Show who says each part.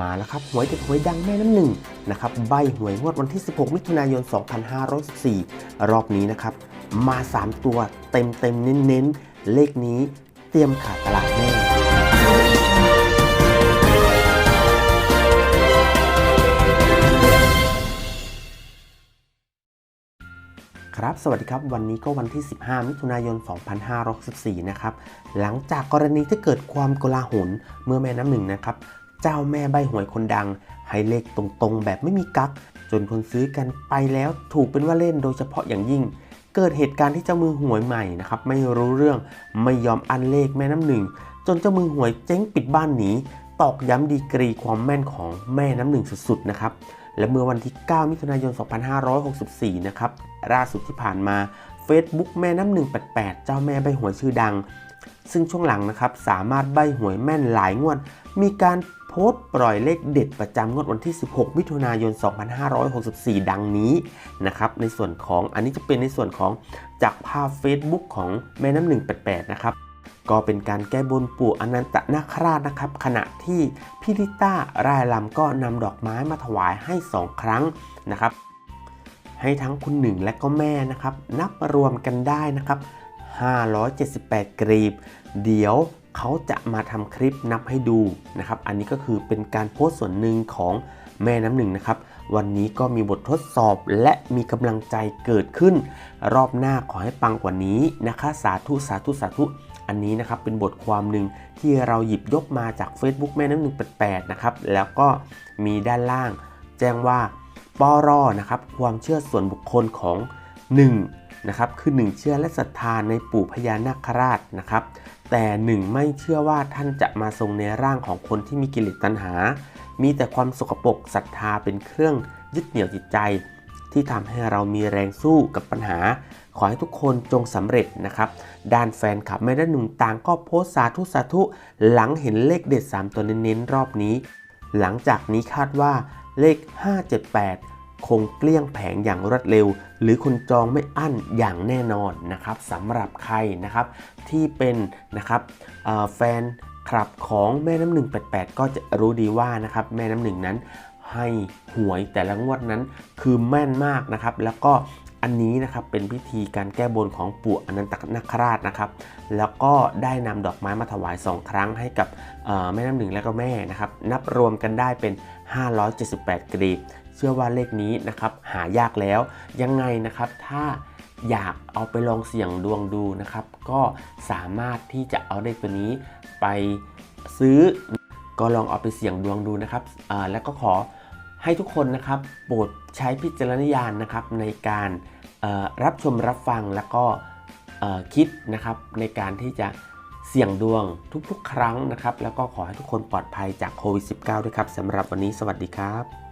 Speaker 1: มาแล้วครับหวยเด็ดหวยดังแม่น้ำหนึ่งนะครับใบหวยงวดวันที่ 16 มิถุนายน 2514 รอบนี้นะครับมา 3 ตัวเต็มเต็มๆเน้นเลขนี้เตรียมขาดตลาดแน่ครับสวัสดีครับวันนี้ก็วันที่ 15 มิถุนายน 2564 นะครับหลังจากกรณีที่เกิดความโกลาหลเมื่อแม่น้ำหนึ่งนะครับ เจ้าแม่ใบหวยคนดัง ให้เลขตรงๆ แบบไม่มีกัก จนคนซื้อกันไปแล้วถูกเป็นว่าเล่นโดยเฉพาะอย่างยิ่ง เกิดเหตุการณ์ที่เจ้ามือหวยใหม่นะครับไม่รู้เรื่องไม่ยอมอันเลขแม่น้ำหนึ่ง จนเจ้ามือหวยเจ๊งปิดบ้านหนีตอกย้ำดีกรีความแม่นของแม่น้ำหนึ่งสุดๆนะครับและเมื่อวันที่ 9 มิถุนายน 2564 นะครับล่าสุดที่ผ่านมา Facebook แม่น้ำหนึ่ง88เจ้าแม่ใบหวยชื่อดัง ซึ่งช่วงหลังนะครับสามารถใบหวยแม่นหลายงวด มีการโพสต์ปล่อยเลขเด็ดประจำงวดวันที่ 16 มิถุนายน 2564 ดังนี้นะครับในส่วนของอันนี้จะเป็นในส่วนของจากภาพ Facebook ของแม่น้ำหนึ่ง88นะครับก็เป็นการแก้บนปู่อนันตนาคราชนะครับ ขณะที่พี่ลิต้ารายลำก็นำดอกไม้มาถวายให้ 2 ครั้งนะครับ ให้ทั้งคุณหนึ่งและก็แม่นะครับ นับรวมกันได้นะครับ 578 กรีบ เดี๋ยวเขาจะมาทำคลิปนับให้ดูนะครับ อันนี้ก็คือเป็นการโพสต์ส่วนหนึ่งของแม่น้ำหนึ่งนะครับ วันนี้ก็มีบททดสอบและมีกำลังใจเกิดขึ้น รอบหน้าขอให้ปังกว่านี้นะคะ สาธุสาธุสาธุ อันนี้นะครับเป็นบทความหนึ่งที่เราหยิบยกมาจาก Facebook แม่น้ำหนึ่ง88นะครับ แล้วก็มีด้านล่าง แจ้งว่าปอรอนะครับ ความเชื่อส่วนบุคคลของ 1 นะครับคือ1เชื่อและศรัทธาในปู่พญานาคราชนะครับ แต่หนึ่งไม่เชื่อว่าท่านจะมาทรงในร่างของคนที่มีกิเลสตัณหา มีแต่ความสกปรกศรัทธาเป็นเครื่องยึดเหนี่ยวจิตใจ ที่ทำให้เรามีแรงสู้กับปัญหา ขอให้ทุกคนจงสำเร็จนะครับ ด้านแฟนคลับแม่ด้านหนุ่มต่างก็โพสสาธุสาธุหลังเห็นเลขเด็ด 3 ตัวเน้นๆรอบนี้ หลังจากนี้คาดว่าเลข 578 คงเกลี้ยงแผงอย่างรวดเร็ว หรือคนจองไม่อั้นอย่างแน่นอนนะครับสำหรับใครนะครับที่เป็นนะครับแฟนคลับของแม่น้ำหนึ่ง88ก็จะรู้ดีว่านะครับแม่น้ำหนึ่งนั้นให้หวยแต่ละงวดนั้นคือแม่นมากนะครับ แล้วก็อันนี้นะครับเป็นพิธีการแก้บนของปู่อนันตนาคราชนะครับ แล้วก็ได้นำดอกไม้มาถวาย 2 ครั้งให้กับแม่น้ำหนึ่งและก็แม่นะครับ นับรวมกันได้เป็น 578 กรีบ เชื่อว่าเลขนี้นะครับหายากแล้ว ยังไงนะครับถ้าอยากเอาไปลองเสี่ยงดวงดูนะครับ ก็สามารถที่จะเอาเลขตัวนี้ไปซื้อ ก็ลองเอาไปเสี่ยงดวงดูนะครับแล้วก็ขอให้ทุกคนนะครับโปรดใช้พิจารณญาณนะครับในการรับชมรับฟังแล้วก็คิดนะครับในการที่จะเสี่ยงดวงทุกๆ ครั้งนะครับ แล้วก็ขอให้ทุกคนปลอดภัยจากโควิด -19 ด้วยครับสำหรับวันนี้สวัสดีครับ